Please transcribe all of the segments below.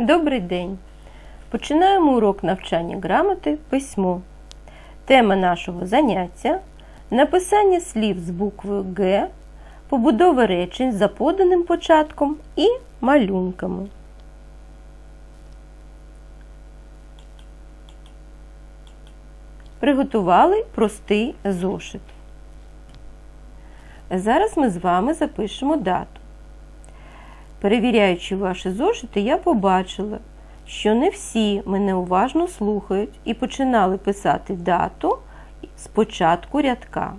Добрий день! Починаємо урок навчання грамоти письмо. Тема нашого заняття написання слів з буквою Г, побудова речень за поданим початком і малюнками. Приготували простий зошит. Зараз ми з вами запишемо дату. Перевіряючи ваші зошити, я побачила, що не всі мене уважно слухають і починали писати дату з початку рядка.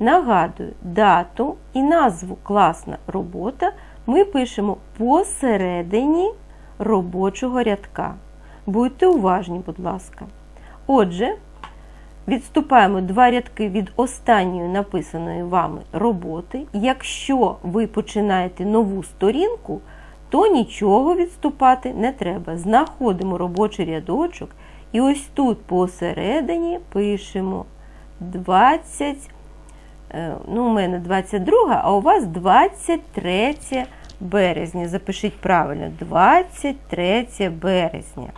Нагадую, дату і назву класна робота ми пишемо посередині робочого рядка. Будьте уважні, будь ласка. Отже, Відступаємо два рядки від останньої написаної вами роботи. Якщо ви починаєте нову сторінку, то нічого відступати не треба. Знаходимо робочий рядочок і ось тут посередині пишемо 20, е, ну, у мене 22, а у вас 23 березня. Запишіть правильно, 23 березня.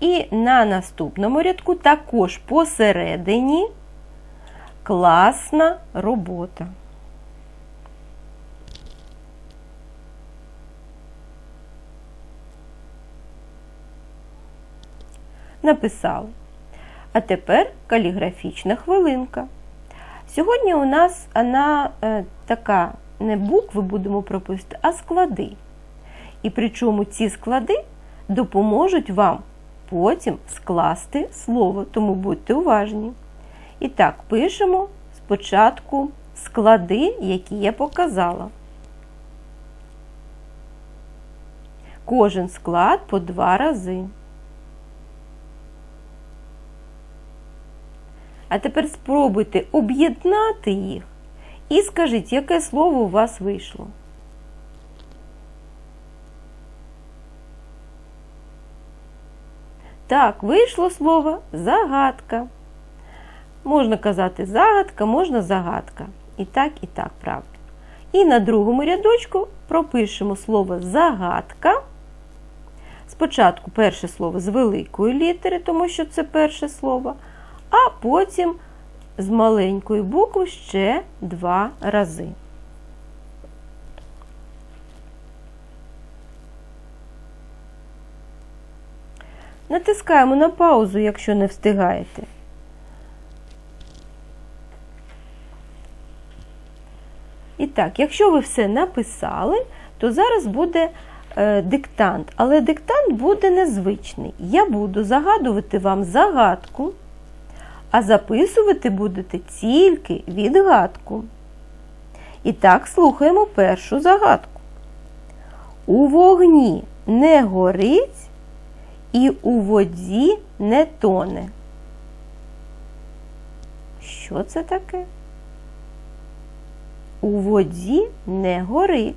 І на наступному рядку також посередині класна робота. Написали. А тепер каліграфічна хвилинка. Сьогодні у нас вона е, така не букви будемо прописати, а склади. І причому ці склади допоможуть вам потім скласти слово, тому будьте уважні. І так, пишемо спочатку склади, які я показала. Кожен склад по два рази. А тепер спробуйте об'єднати їх і скажіть, яке слово у вас вийшло. Так, вийшло слово загадка. Можна казати загадка, можна загадка. І так, і так, правда. І на другому рядочку пропишемо слово загадка. Спочатку перше слово з великої літери, тому що це перше слово, а потім з маленької букви ще два рази. Натискаємо на паузу, якщо не встигаєте. І так, якщо ви все написали, то зараз буде е, диктант. Але диктант буде незвичний. Я буду загадувати вам загадку, а записувати будете тільки відгадку. І так, слухаємо першу загадку. У вогні не горить і у воді не тоне. Що це таке? У воді не горить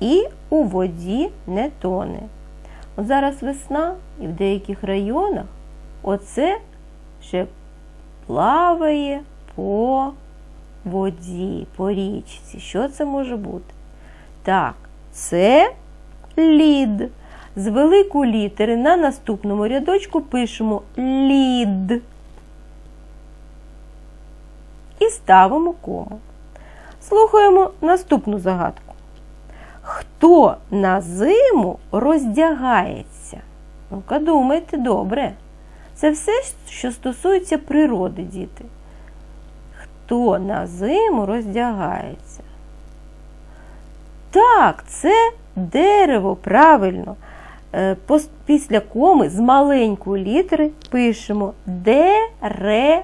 і у воді не тоне. От зараз весна і в деяких районах оце ще плаває по воді, по річці. Що це може бути? Так, це лід. З великої літери на наступному рядочку пишемо лід і ставимо кому. Слухаємо наступну загадку. Хто на зиму роздягається? Ну-ка, думайте добре. Це все, що стосується природи, діти. Хто на зиму роздягається? Так, це дерево, правильно. Е, після коми з маленької літери пишемо дерева.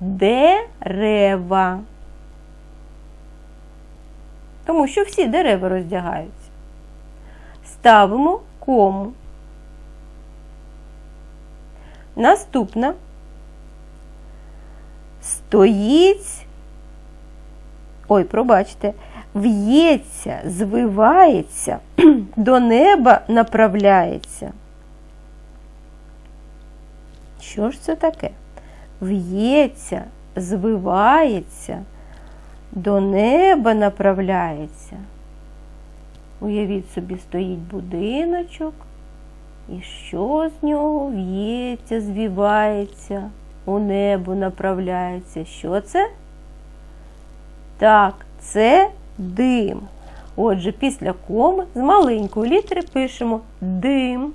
Дерева. Тому що всі дерева роздягаються. Ставимо кому. Наступна. Стоїть. Ой, пробачте в'ється, звивається, до неба направляється. Що ж це таке? в'ється, звивається, до неба направляється. Уявіть собі, стоїть будиночок, і що з нього в'ється, звівається, у небо направляється. Що це? Так, це дим. Отже, після коми з маленької літери пишемо дим.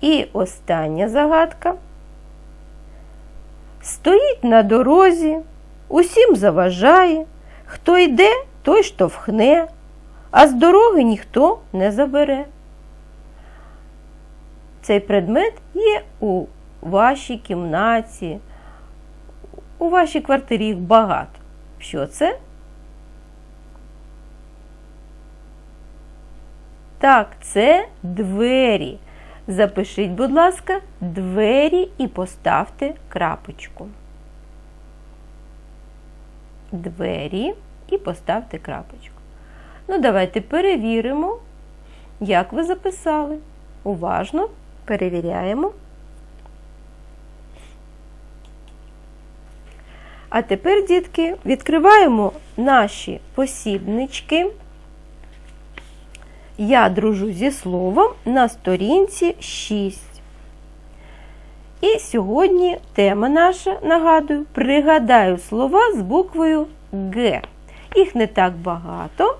І остання загадка. Стоїть на дорозі, усім заважає, хто йде, той штовхне, а з дороги ніхто не забере. Цей предмет є у вашій кімнаті, у вашій квартирі їх багато. Що це? Так, це двері. Запишіть, будь ласка, двері і поставте крапочку. Двері і поставте крапочку. Ну, давайте перевіримо, як ви записали. Уважно перевіряємо. А тепер, дітки, відкриваємо наші посібнички. Я дружу зі словом на сторінці 6. І сьогодні тема наша, нагадую, пригадаю слова з буквою Г. Їх не так багато,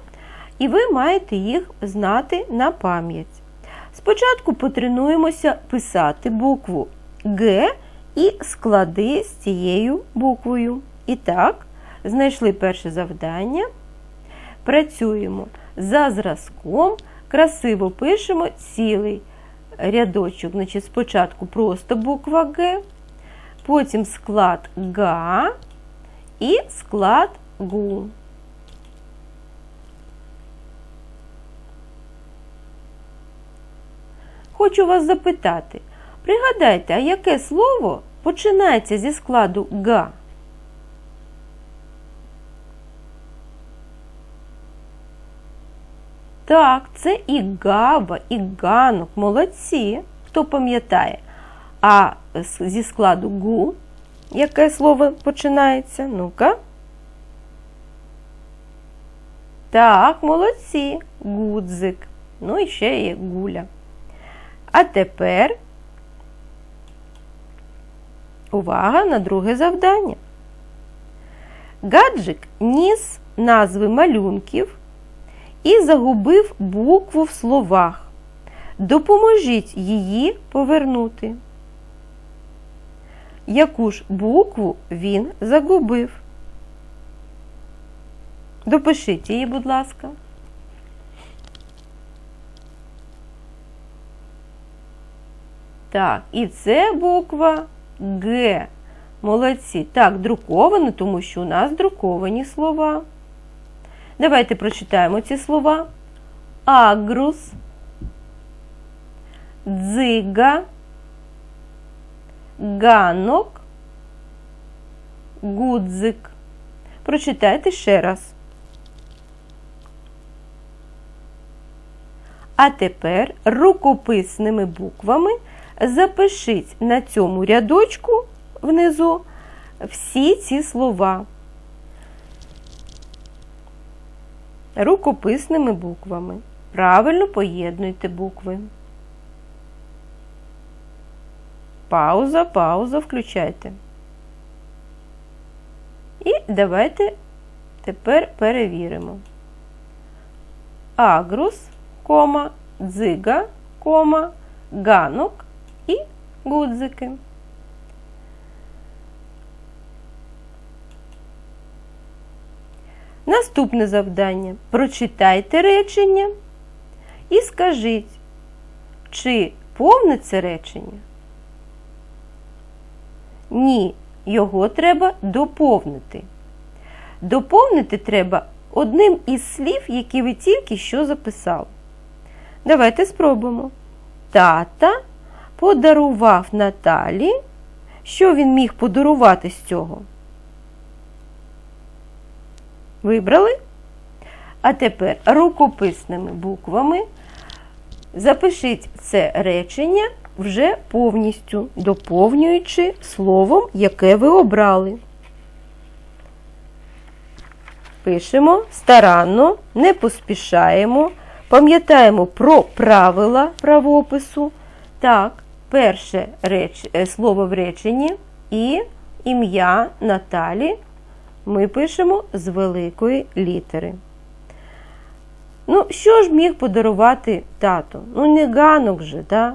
і ви маєте їх знати на пам'ять. Спочатку потренуємося писати букву Г і склади з цією буквою. І так, знайшли перше завдання. Працюємо за зразком, красиво пишемо цілий рядочок. Значить, Спочатку просто буква Г, потім склад ГА і склад ГУ. Хочу вас запитати, пригадайте, а яке слово починається зі складу га? Так, це і габа, і ганок. Молодці. Хто пам'ятає? А зі складу гу, яке слово починається? Ну-ка. Так, молодці. Гудзик. Ну і ще є гуля. А тепер увага на друге завдання. Гаджик ніс назви малюнків і загубив букву в словах. Допоможіть її повернути. Яку ж букву він загубив? Допишіть її, будь ласка. Так, і це буква Г. Молодці. Так, друковано, тому що у нас друковані слова. Давайте прочитаємо ці слова. Агрус, дзига, ганок, гудзик. Прочитайте ще раз. А тепер рукописними буквами запишіть на цьому рядочку внизу всі ці слова. Рукописними буквами. Правильно поєднуйте букви. Пауза, пауза, включайте. І давайте тепер перевіримо. Агрус, кома, дзига, кома, ганок гудзики. Наступне завдання. Прочитайте речення і скажіть, чи повне це речення? Ні, його треба доповнити. Доповнити треба одним із слів, які ви тільки що записали. Давайте спробуємо. Тата подарував Наталі. Що він міг подарувати з цього? Вибрали? А тепер рукописними буквами Запишіть це речення вже повністю, доповнюючи словом, яке ви обрали. Пишемо старанно, не поспішаємо, пам'ятаємо про правила правопису. Так, перше реч... е, слово в реченні і ім'я Наталі ми пишемо з великої літери. Ну, що ж міг подарувати тато? Ну, не ганок же, да?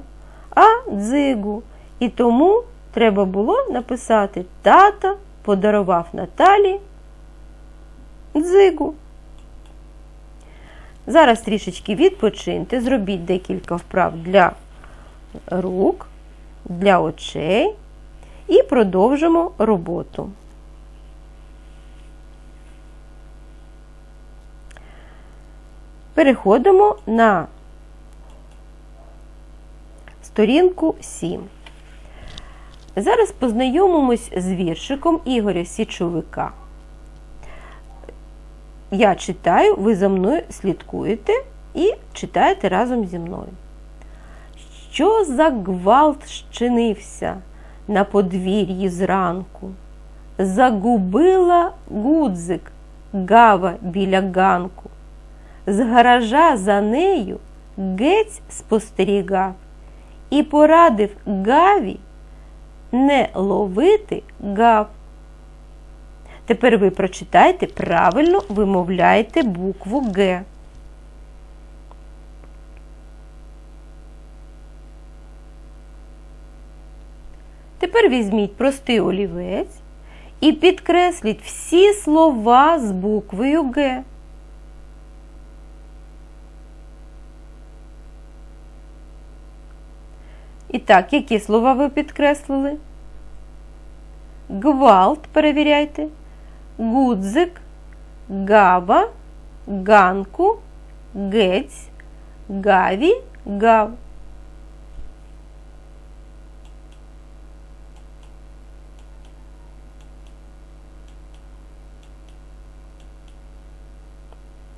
а дзигу. І тому треба було написати тата подарував Наталі дзигу. Зараз трішечки відпочиньте, зробіть декілька вправ для рук, для очей і продовжимо роботу. Переходимо на сторінку 7. Зараз познайомимось з віршиком Ігоря Січовика. Я читаю, ви за мною слідкуєте і читаєте разом зі мною. Що за гвалт щинився на подвір'ї зранку? Загубила гудзик гава біля ганку. З гаража за нею гець спостерігав і порадив гаві не ловити гав. Тепер ви прочитайте, правильно вимовляєте букву Г. Тепер візьміть простий олівець і підкресліть всі слова з буквою Г. І так, які слова ви підкреслили? Гвалт, перевіряйте, гудзик, гава, ганку, гець, гаві, гав.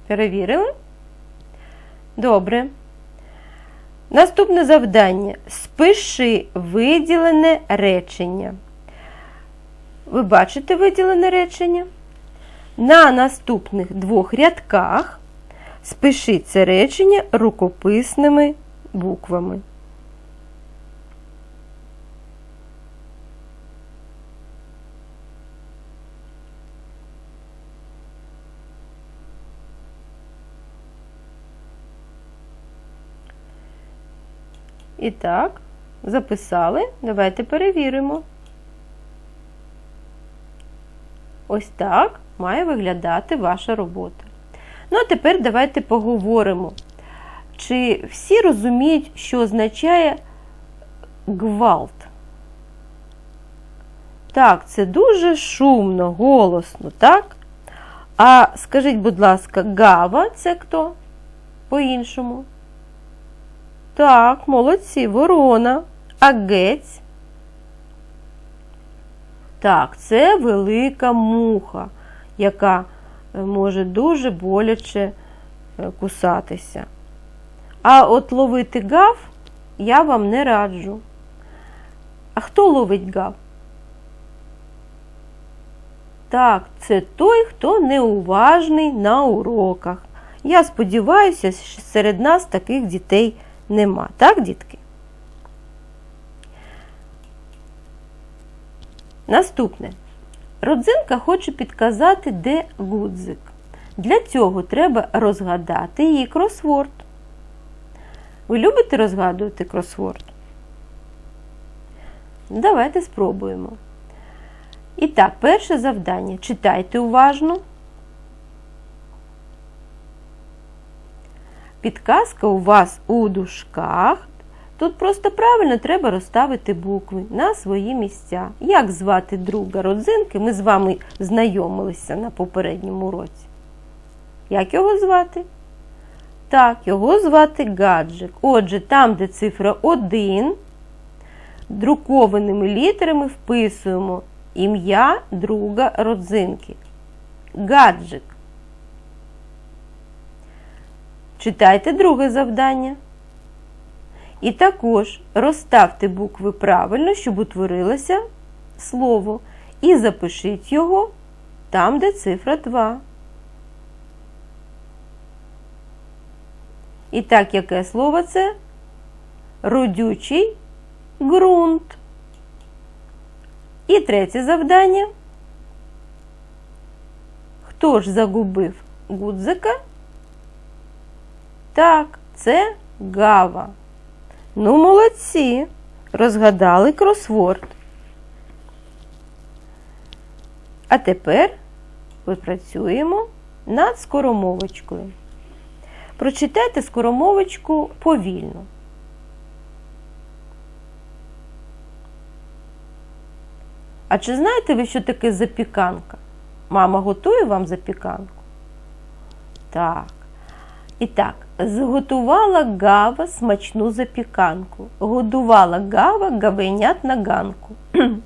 Перевірили? Добре. Наступне завдання. Спиши виділене речення. Ви бачите виділене речення? На наступних двох рядках спиши це речення рукописними буквами. І так, записали. Давайте перевіримо. Ось так має виглядати ваша робота. Ну, а тепер давайте поговоримо, чи всі розуміють, що означає гвалт. Так, це дуже шумно, голосно, так? А скажіть, будь ласка, гава це хто? По-іншому? Так, молодці, ворона. А гець? Так, це велика муха, яка може дуже боляче кусатися. А от ловити гав я вам не раджу. А хто ловить гав? Так, це той, хто неуважний на уроках. Я сподіваюся, що серед нас таких дітей нема. Так, дітки? Наступне. Родзинка хоче підказати, де гудзик. Для цього треба розгадати її кросворд. Ви любите розгадувати кросворд? Давайте спробуємо. І так, перше завдання. Читайте уважно. Підказка у вас у дужках. Тут просто правильно треба розставити букви на свої місця. Як звати друга родзинки, ми з вами знайомилися на попередньому уроці. Як його звати? Так, його звати гаджик. Отже, там, де цифра 1, друкованими літерами вписуємо ім'я друга родзинки. Гаджик. Читайте друге завдання. І також розставте букви правильно, щоб утворилося слово. І запишіть його там, де цифра 2. І так, яке слово це? Родючий ґрунт. І третє завдання. Хто ж загубив гудзика? Так, це гава. Ну, молодці, розгадали кросворд. А тепер попрацюємо над скоромовочкою. Прочитайте скоромовочку повільно. А чи знаєте ви, що таке запіканка? Мама готує вам запіканку? Так. І так, зготувала гава смачну запіканку. Годувала гава гавенят на ганку.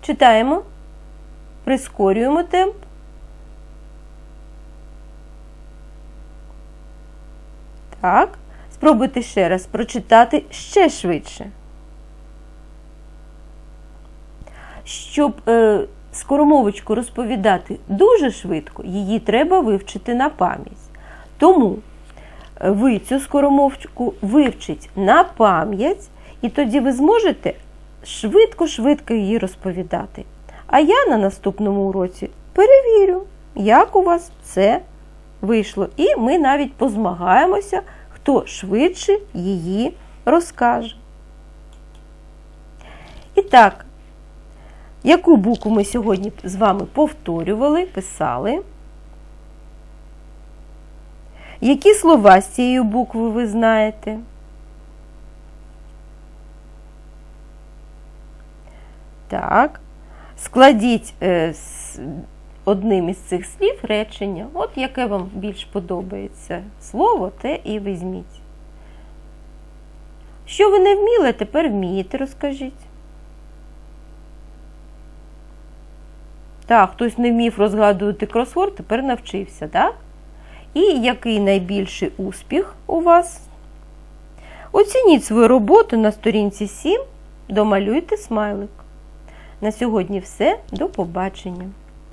Читаємо, прискорюємо темп. Так, спробуйте ще раз прочитати ще швидше. Щоб е, скоромовочку розповідати дуже швидко, її треба вивчити на пам'ять. Тому е, ви цю скоромовочку вивчіть на пам'ять, і тоді ви зможете швидко-швидко її розповідати. А я на наступному уроці перевірю, як у вас це вийшло. І ми навіть позмагаємося, хто швидше її розкаже. І так, яку букву ми сьогодні з вами повторювали, писали? Які слова з цією буквою ви знаєте? Так. Складіть е, з одним із цих слів речення. От яке вам більш подобається слово, те і візьміть. Що ви не вміли, тепер вмієте, розкажіть. Так, хтось не вмів розгадувати кросворд, тепер навчився, так? І який найбільший успіх у вас? Оцініть свою роботу на сторінці 7, домалюйте смайлик. На сьогодні все. До побачення!